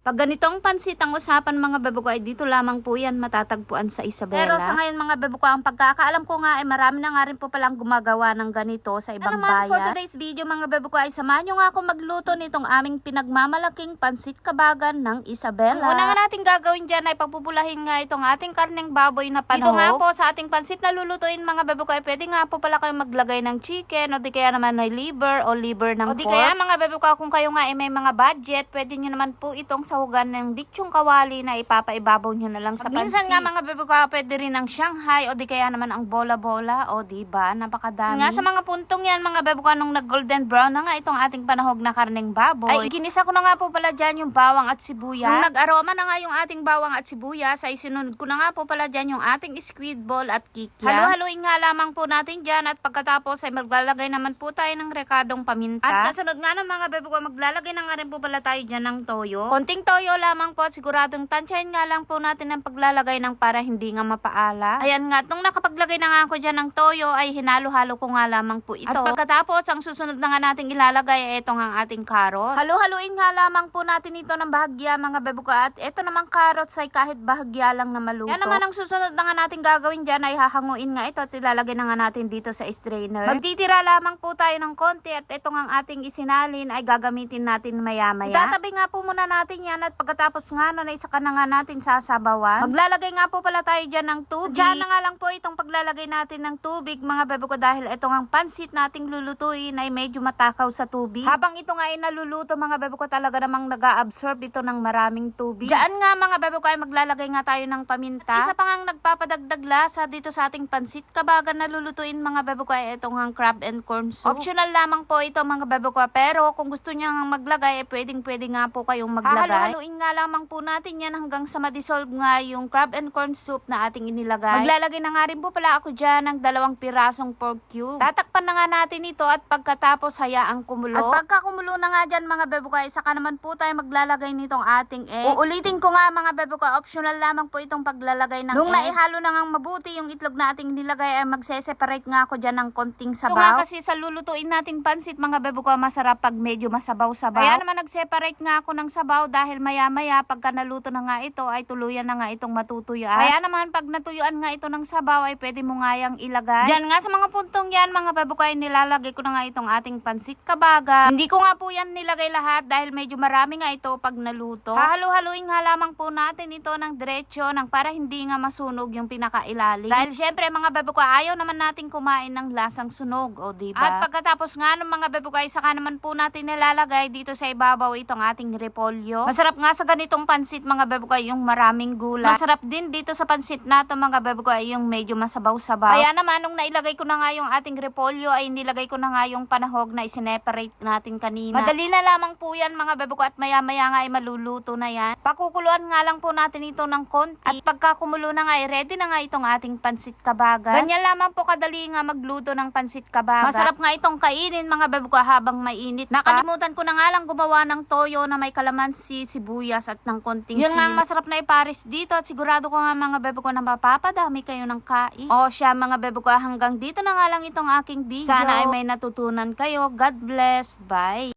Pag ganitong pansit ang usapan mga bebo ko ay dito lamang po yan matatagpuan sa Isabela. Pero sa ngayon mga bebo ko, ang pagkakaalam ko nga ay marami na nga rin po palang gumagawa ng ganito sa ibang Ano bayan. for today's video mga bebo ko ay samahan nyo nga ako magluto nitong aming pinagmamalaking pansit kabagan ng Isabela. Ang una nga natin gagawin dyan ay pagpupulahin nga itong ating karneng baboy na panahog. Dito nga po sa ating pansit na lulutuin mga bebo ko ay pwede nga po pala kayo maglagay ng chicken o di kaya naman ay liver o liver ng O di pork. kaya, mga bebo ko kung kayo nga ay may mga budget, pwede nyo naman po itong sahugan ng ditsyong kawali na ipapaibabaw nyo na lang sa pansit. Minsan nga mga bebo ko, pwede rin ang Shanghai o di kaya naman ang bola-bola o di ba napakadami. Nga sa mga puntong yan mga bebo ko, nung nag-golden brown na nga itong ating panahog na karneng baboy. Ay, ginisa ko na nga po pala dyan yung bawang at sibuyas. Nung nag-aroma na nga yung ating bawang at sibuyas, ay sinunod ko na nga po pala dyan yung ating squid ball at kikya. Halo-haluin nga lamang po natin dyan at pagkatapos ay maglalagay naman po tayo ng rekadong paminta. At kasunod nga ng mga bebo ko, maglalagay na nga rin po pala tayo dyan ng toyo. Konting toyo lamang po at siguradong tansyahin nga lang po natin ang paglalagay ng para hindi nga mapaala. Ayan nga, nung nakapaglagay na nga ako dyan ng toyo ay hinalo-halo ko nga lamang po ito. At pagkatapos, ang susunod na nga nating ilalagay ay itong ang ating carrot. Halo-haluin nga lamang po natin ito ng bahagya mga bebo ko at ito namang carrots ay kahit bahagya lang na maluto. Yan naman ang susunod na nga natin gagawin dyan ay hahanguin nga ito at ilalagay na nga natin dito sa strainer. Magtitira lamang po tayo ng konti at itong ang ating isinalin ay gagamitin natin maya-maya. Itatabi nga po muna natin yan at pagkatapos nga nun ay saka na nga natin sasabawan. Maglalagay nga po pala tayo dyan ng tubig. Diyan na nga lang po itong paglalagay natin ng tubig mga bebo ko dahil itong ang pansit nating lulutuin ay medyo matakaw sa tubig. Habang ito nga ay naluluto mga bebo ko talaga namang nag-absorb ito ng maraming tubig. Diyan nga mga bebo ko ay maglalagay nga tayo ng paminta. Isa pa nga ang nagpapadagdag lasa dito sa ating pansit kabagan na lulutuin mga bebo ko ay itong ang crab and corn soup. Optional lamang po ito mga bebo ko pero kung gusto niyo nga maglagay ay pwedeng pwede nga po kayong maglagay. Hahaluin nga lamang po natin yan hanggang sa ma-dissolve nga yung crab and corn soup na ating inilagay. Maglalagay na nga rin po pala ako dyan ng dalawang pirasong pork cube. Tatakpan na nga natin ito at pagkatapos hayaang kumulo. At pagka kumulo na nga dyan mga bebo ko ay saka naman po tayo maglalagay nitong ating egg. Uulitin ko nga mga bebo ko optional lamang po itong paglalagay ng Nung egg. naihalo na nga mabuti yung itlog na ating nilagay ay magse-separate nga ako dyan ng konting Ito sabaw. nga kasi sa lulutuin nating pansit mga bebo ko masarap pag medyo masabaw-sabaw. Kaya naman nag-separate nga ako ng sabaw dahil maya-maya pagka naluto na nga ito ay tuluyan na nga itong matutuyuan. Kaya naman pag natuyuan nga ito ng sabaw ay pwede mo nga yang ilagay. Diyan nga sa mga puntong yan mga bebo ko ay nilalagay ko na nga itong ating pansit kabaga. Hindi ko nga po yan nilagay lahat dahil medyo marami nga ito pag naluto. Hahalu-haluin nga lamang po natin ito ng diretsyo nang para hindi nga masunog yung pinakailalim. Dahil syempre mga ko ayaw naman natin kumain ng lasang sunog o diba? At pagkatapos nga ng mga bebo ko ay saka naman po natin nilalagay dito sa ibabaw itong ating repolyo. Masarap nga sa ganitong pansit mga ay yung maraming gulay. Masarap din dito sa pansit na to mga ay yung medyo masabaw-sabaw. Kaya naman nung nailagay ko na nga yung ating repolyo ay nilagay ko na nga yung panahog na isineparate natin kanina. Madali na lamang po yan mga bebo ko at maya-maya nga ay maluluto na yan. Pakukuluan nga lang po natin ito ng konti. At pagka kumulo na nga ay ready na nga itong ating pansit kabaga. Ganyan lamang po kadali nga magluto ng pansit kabaga. Masarap nga itong kainin mga bebo ko habang mainit. Nakalimutan ko na nga lang gumawa ng toyo na may kalamansi, sibuyas at ng konting Yun nga ang masarap na iparis dito at sigurado ko nga mga bebo ko na mapapadami kayo ng kain. O siya mga bebo ko hanggang dito na nga lang itong aking video. Sana ay may natutunan kayo. God bless. Bye.